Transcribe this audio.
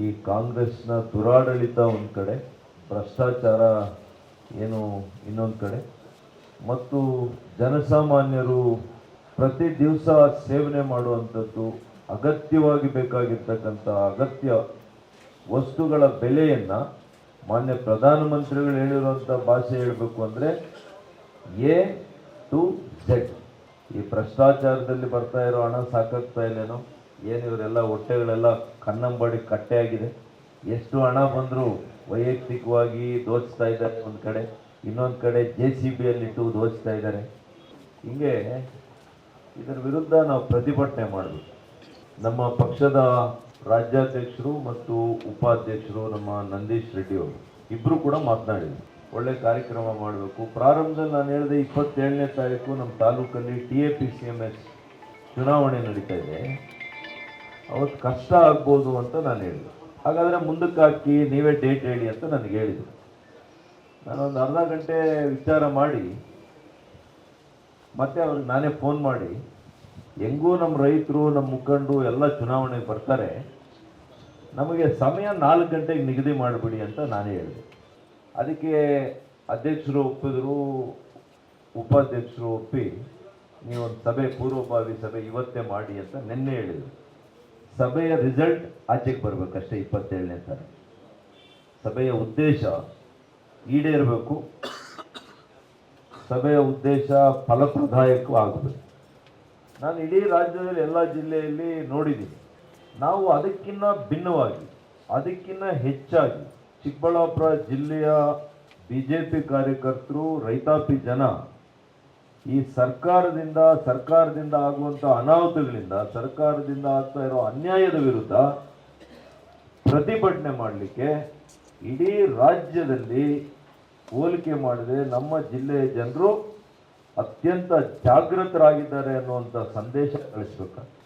ಈ ಕಾಂಗ್ರೆಸ್ನ ದುರಾಡಳಿತ ಒಂದು ಕಡೆ, ಭ್ರಷ್ಟಾಚಾರ ಏನು ಇನ್ನೊಂದು ಕಡೆ, ಮತ್ತು ಜನಸಾಮಾನ್ಯರು ಪ್ರತಿ ದಿವಸ ಸೇವನೆ ಮಾಡುವಂಥದ್ದು ಅಗತ್ಯವಾಗಿ ಬೇಕಾಗಿರ್ತಕ್ಕಂಥ ಅಗತ್ಯ ವಸ್ತುಗಳ ಬೆಲೆಯನ್ನು ಮಾನ್ಯ ಪ್ರಧಾನಮಂತ್ರಿಗಳು ಹೇಳಿರುವಂಥ ಭಾಷೆ ಹೇಳಬೇಕು ಅಂದರೆ ಎ ಟು ಝೆಡ್. ಈ ಭ್ರಷ್ಟಾಚಾರದಲ್ಲಿ ಬರ್ತಾ ಇರೋ ಹಣ ಸಾಕಾಗ್ತಾ ಇಲ್ಲೇನೋ? ಏನು ಇವರೆಲ್ಲ ಹೊಟ್ಟೆಗಳೆಲ್ಲ ಕನ್ನಂಬಾಡಿ ಕಟ್ಟೆ ಆಗಿದೆ ಎಷ್ಟು ಹಣ ಬಂದರೂ ವೈಯಕ್ತಿಕವಾಗಿ ದೋಚ್ತಾ ಇದ್ದಾರೆ ಒಂದು ಕಡೆ, ಇನ್ನೊಂದು ಕಡೆ ಜೆ ಸಿ ಬಿಯಲ್ಲಿಟ್ಟು ದೋಚ್ತಾ ಇದ್ದಾರೆ. ಹಿಂಗೆ ಇದರ ವಿರುದ್ಧ ನಾವು ಪ್ರತಿಭಟನೆ ಮಾಡಬೇಕು. ನಮ್ಮ ಪಕ್ಷದ ರಾಜ್ಯಾಧ್ಯಕ್ಷರು ಮತ್ತು ಉಪಾಧ್ಯಕ್ಷರು ನಮ್ಮ ನಂದೀಶ್ ರೆಡ್ಡಿ ಅವರು ಇಬ್ಬರು ಕೂಡ ಮಾತನಾಡಿದರು. ಒಳ್ಳೆ ಕಾರ್ಯಕ್ರಮ ಮಾಡಬೇಕು. ಪ್ರಾರಂಭದಲ್ಲಿ ನಾನು ಹೇಳಿದೆ ಇಪ್ಪತ್ತೇಳನೇ ತಾರೀಕು ನಮ್ಮ ತಾಲೂಕಲ್ಲಿ T A P C M S ಚುನಾವಣೆ ನಡೀತಾ ಇದೆ. ಅವತ್ತು ಕಷ್ಟ ಆಗ್ಬೋದು ಅಂತ ನಾನು ಹೇಳಿದೆ. ಹಾಗಾದರೆ ಮುಂದಕ್ಕೆ ಹಾಕಿ ನೀವೇ ಡೇಟ್ ಹೇಳಿ ಅಂತ ನನಗೆ ಹೇಳಿದರು. ನಾನೊಂದು ಅರ್ಧ ಗಂಟೆ ವಿಚಾರ ಮಾಡಿ, ಮತ್ತೆ ಅವ್ರಿಗೆ ನಾನೇ ಫೋನ್ ಮಾಡಿ, ಹೆಂಗೂ ನಮ್ಮ ರೈತರು ನಮ್ಮ ಮುಖಂಡರು ಎಲ್ಲ ಚುನಾವಣೆಗೆ ಬರ್ತಾರೆ. ನಮಗೆ ಸಮಯ ನಾಲ್ಕು ಗಂಟೆಗೆ ನಿಗದಿ ಮಾಡಿಬಿಡಿ ಅಂತ ನಾನೇ ಹೇಳಿದೆ. ಅದಕ್ಕೆ ಅಧ್ಯಕ್ಷರು ಒಪ್ಪಿದ್ರು, ಉಪಾಧ್ಯಕ್ಷರು ಒಪ್ಪಿ, ನೀವೊಂದು ಸಭೆ, ಪೂರ್ವಭಾವಿ ಸಭೆ ಇವತ್ತೇ ಮಾಡಿ ಅಂತ ನಿನ್ನೆ ಹೇಳಿದರು. ಸಭೆಯ ರಿಸಲ್ಟ್ ಆಚೆಗೆ ಬರಬೇಕಷ್ಟೇ ಇಪ್ಪತ್ತೇಳನೇ ತಾರೀಕು ಸಭೆಯ ಉದ್ದೇಶ ಈಡೇರಬೇಕು. ಸಭೆಯ ಉದ್ದೇಶ ಫಲಪ್ರದಾಯಕವೂ ಆಗಬೇಕು. ನಾನು ಇಡೀ ರಾಜ್ಯದಲ್ಲಿ ಎಲ್ಲ ಜಿಲ್ಲೆಯಲ್ಲಿ ನೋಡಿದ್ದೀನಿ. ನಾವು ಅದಕ್ಕಿಂತ ಭಿನ್ನವಾಗಿ ಅದಕ್ಕಿಂತ ಹೆಚ್ಚಾಗಿ ಚಿಕ್ಕಬಳ್ಳಾಪುರ ಜಿಲ್ಲೆಯ ಬಿ ಜೆ ಪಿ ಕಾರ್ಯಕರ್ತರು, ರೈತಾಪಿ ಜನ ಈ ಸರ್ಕಾರದಿಂದ ಸರ್ಕಾರದಿಂದ ಆಗುವಂಥ ಅನಾಹುತಗಳಿಂದ, ಸರ್ಕಾರದಿಂದ ಆಗ್ತಾ ಇರೋ ಅನ್ಯಾಯದ ವಿರುದ್ಧ ಪ್ರತಿಭಟನೆ ಮಾಡಲಿಕ್ಕೆ ಇಡೀ ರಾಜ್ಯದಲ್ಲಿ ಹೋಲಿಕೆ ಮಾಡಿದ್ರೆ ನಮ್ಮ ಜಿಲ್ಲೆಯ ಜನರು ಅತ್ಯಂತ ಜಾಗೃತರಾಗಿದ್ದಾರೆ ಅನ್ನುವಂಥ ಸಂದೇಶ ಕಳಿಸ್ಬೇಕಾಗ್ತದೆ.